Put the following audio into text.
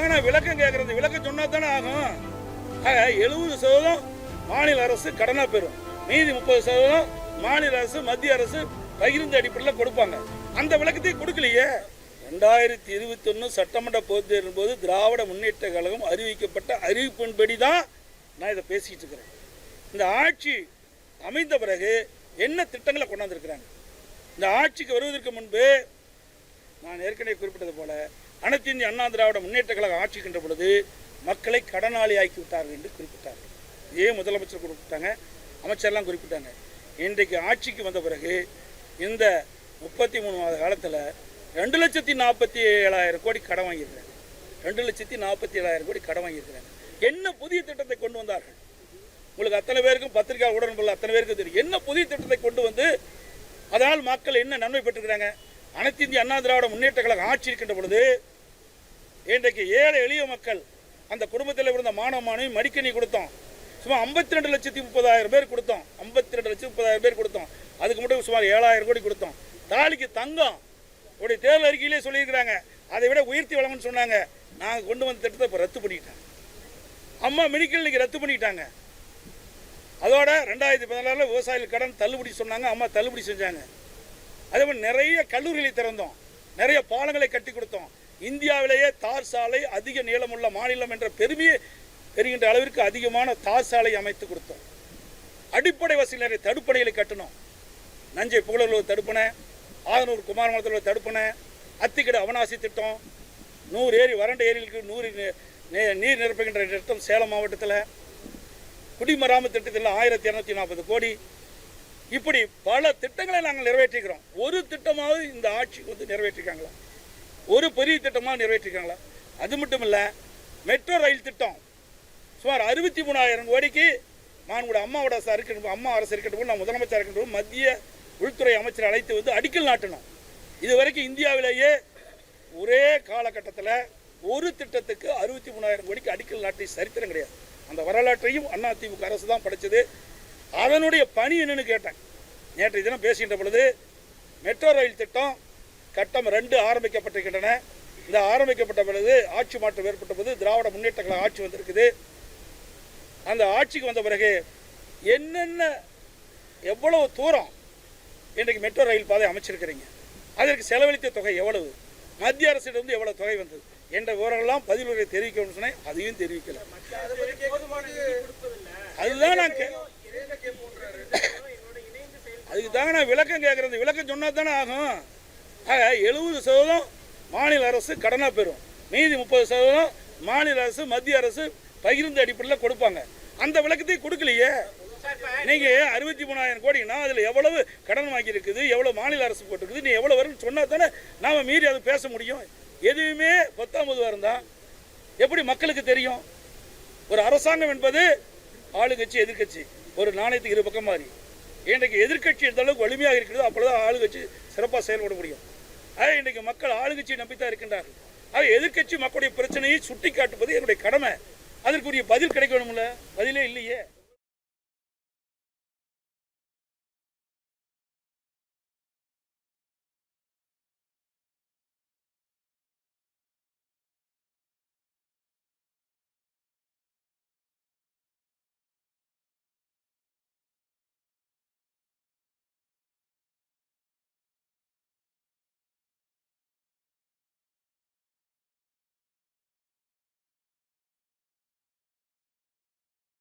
தாங்க நான் விளக்கம் கேட்கறது விளக்கம் சொன்னா தானே ஆகும் எழுபது சதவீதம் மாநில அரசு கடனா பெறும். மீதி முப்பது சதவீதம் மாநில அரசு மத்திய அரசு பகிர்ந்து அடிப்படையில் கொடுப்பாங்க. அந்த விளக்கத்தையும் கொடுக்கலையே. ரெண்டாயிரத்தி இருபத்தி ஒன்று சட்டமன்ற பொறுத்தேறும் போது திராவிட முன்னேற்ற கழகம் அறிவிக்கப்பட்ட அறிவிப்பின்படி தான் நான் இதை பேசிக்கிட்டு இருக்கிறேன். இந்த ஆட்சி அமைந்த பிறகு என்ன திட்டங்களை கொண்டாந்துருக்கிறாங்க? இந்த ஆட்சிக்கு வருவதற்கு முன்பு நான் ஏற்கனவே குறிப்பிட்டது போல அனைத்து இந்திய அண்ணா திராவிட முன்னேற்ற கழகம் ஆட்சிக்கின்ற பொழுது மக்களை கடனாளி ஆக்கி விட்டார்கள் என்று குறிப்பிட்டார்கள். இதே முதலமைச்சர் குறிப்பிட்டாங்க அமைச்சர்லாம் குறிப்பிட்டாங்க. இன்றைக்கு ஆட்சிக்கு வந்த பிறகு இந்த முப்பத்தி மூணு மாத காலத்தில் ரெண்டு லட்சத்தி நாற்பத்தி ஏழாயிரம் கோடி கடன் வாங்கியிருக்காங்க ரெண்டு லட்சத்தி நாற்பத்தி ஏழாயிரம் கோடி கடன் வாங்கியிருக்கிறாங்க. என்ன புதிய திட்டத்தை கொண்டு வந்தார்கள்? உங்களுக்கு அத்தனை பேருக்கும் பத்திரிகை உடன்படல அத்தனை பேருக்கும் தெரியும். என்ன புதிய திட்டத்தை கொண்டு வந்து அதனால் மக்கள் என்ன நன்மை பெற்றுக்கிறாங்க அனைத்து இந்திய அண்ணா திராவிட முன்னேற்ற கழகம் ஆட்சி இருக்கின்ற பொழுது இன்றைக்கு ஏழை எளிய மக்கள் அந்த குடும்பத்தில் இருந்த மாணவ மாணவி மடிக்கணி கொடுத்தோம். சும்மா ஐம்பத்தி ரெண்டு லட்சத்தி முப்பதாயிரம் பேர் கொடுத்தோம். ஐம்பத்தி ரெண்டு லட்சத்தி முப்பதாயிரம் பேர் கொடுத்தோம். அதுக்கு மட்டும் சுமார் ஏழாயிரம் கோடி கொடுத்தோம். தாலிக்கு தங்கம். உடைய தேர்தல் அறிக்கையிலே சொல்லியிருக்கிறாங்க. அதை விட உயர்த்தி வழங்கணும்னு சொன்னாங்க. நாங்கள் கொண்டு வந்த திட்டத்தை இப்போ ரத்து பண்ணிக்கிட்டேன் அம்மா மெடிக்கல் இன்னைக்கு ரத்து பண்ணிக்கிட்டாங்க அதோட ரெண்டாயிரத்தி பதினாறில் விவசாயிகள் கடன் தள்ளுபடி சொன்னாங்க. அம்மா தள்ளுபடி செஞ்சாங்க. அதே மாதிரி நிறைய கல்லூரிகளை திறந்தோம். நிறைய பாலங்களை கட்டி கொடுத்தோம். இந்தியாவிலேயே தார் சாலை அதிக நீளமுள்ள மாநிலம் என்ற பெருமையை பெறுகின்ற அளவிற்கு அதிகமான தார் சாலை அமைத்து கொடுத்தோம். அடிப்படை வசதி நிறைய தடுப்பணைகளை கட்டணும். நஞ்சை புகழூர் தடுப்பணை ஆதனூர் குமாரமலத்தில் தடுப்பணை அத்திக்கடை அவனாசி திட்டம் நூறு ஏரி வறண்ட ஏரிகளுக்கு நூறு நீர் நிரப்புகின்ற திட்டம் சேலம் மாவட்டத்தில் குடிமராமத்து திட்டத்தில் ஆயிரத்தி இரநூத்தி நாற்பது கோடி. இப்படி பல திட்டங்களை நாங்கள் நிறைவேற்றிக்கிறோம் ஒரு திட்டமாவது இந்த ஆட்சி வந்து நிறைவேற்றிருக்காங்களா? ஒரு பெரிய திட்டமாக நிறைவேற்றிருக்காங்களா? அது மட்டும் இல்லை மெட்ரோ ரயில் திட்டம். சுமார் அறுபத்தி மூணாயிரம் கோடிக்கு மாண்புட அம்மாவோட அரசு இருக்கின்ற அம்மா அரசு இருக்கின்ற நான் முதலமைச்சர் இருக்கின்ற மத்திய உள்துறை அமைச்சர் அழைத்து வந்து அடிக்கல் நாட்டணும். இதுவரைக்கும் இந்தியாவிலேயே ஒரே காலகட்டத்தில் ஒரு திட்டத்துக்கு அறுபத்தி மூணாயிரம் கோடிக்கு அடிக்கல் நாட்டி சரித்திரம் கிடையாது. அந்த வரலாற்றையும் அண்ணா திமுக அரசு தான் படைச்சது. அதனுடைய பணி என்னன்னு கேட்டேன். நேற்று தினம் பேசுகின்ற பொழுது மெட்ரோ ரயில் திட்டம் கட்டம் ரெண்டு ஆரம்பிக்கப்பட்டிருக்கின்றன. இந்த ஆரம்பிக்கப்பட்ட பிறகு ஆட்சி மாற்றம் ஏற்பட்ட போது திராவிட முன்னேற்ற கழக ஆட்சி வந்திருக்குது. அந்த ஆட்சிக்கு வந்த பிறகு என்னென்ன எவ்வளவு தூரம் இன்றைக்கு மெட்ரோ ரயில் பாதை அமைச்சிருக்கிறீங்க? அதற்கு செலவழித்த தொகை எவ்வளவு? மத்திய அரசிடமிருந்து எவ்வளவு தொகை வந்தது? என்ற விவரங்கள்லாம் பதிலுரை தெரிவிக்கணும்னு சொன்னேன். அதையும் தெரிவிக்கல. அதுதான் நான் அதுக்கு தாங்க நான் விளக்கம் கேட்குறது. விளக்கம் சொன்னா தானே ஆகும். ஆக எழுபது சதவீதம் மாநில அரசு கடனாக பெறும். மீதி முப்பது சதவீதம் மாநில அரசு மத்திய அரசு பகிர்ந்து அடிப்படையில் கொடுப்பாங்க. அந்த விளக்கத்தையும் கொடுக்கலையே. நீங்க அறுபத்தி மூணாயிரம் கோடினா அதுல எவ்வளவு கடன் வாங்கி இருக்குது எவ்வளவு மாநில அரசு போட்டிருக்குது நீ எவ்வளவு வரும்னு சொன்னா தானே நாம மீறி அது பேச முடியும். எதுவுமே பத்தாம்பது வாரம் தான். எப்படி மக்களுக்கு தெரியும்? ஒரு அரசாங்கம் என்பது ஆளுங்கட்சி எதிர்க்கட்சி ஒரு நாணயத்துக்கு இரு பக்கம் மாதிரி இன்றைக்கு எதிர்க்கட்சி எந்த அளவுக்கு வலிமையாக இருக்கிறதோ அப்பொழுது ஆளுங்கட்சி சிறப்பாக செயல்பட முடியும். ஆக இன்றைக்கு மக்கள் ஆளுங்கட்சியை நம்பித்தான் இருக்கின்றார்கள். ஆக எதிர்க்கட்சி மக்களுடைய பிரச்சனையை சுட்டி காட்டுவது என்னுடைய கடமை. அதற்குரிய பதில் கிடைக்கணும்ல? பதிலே இல்லையே.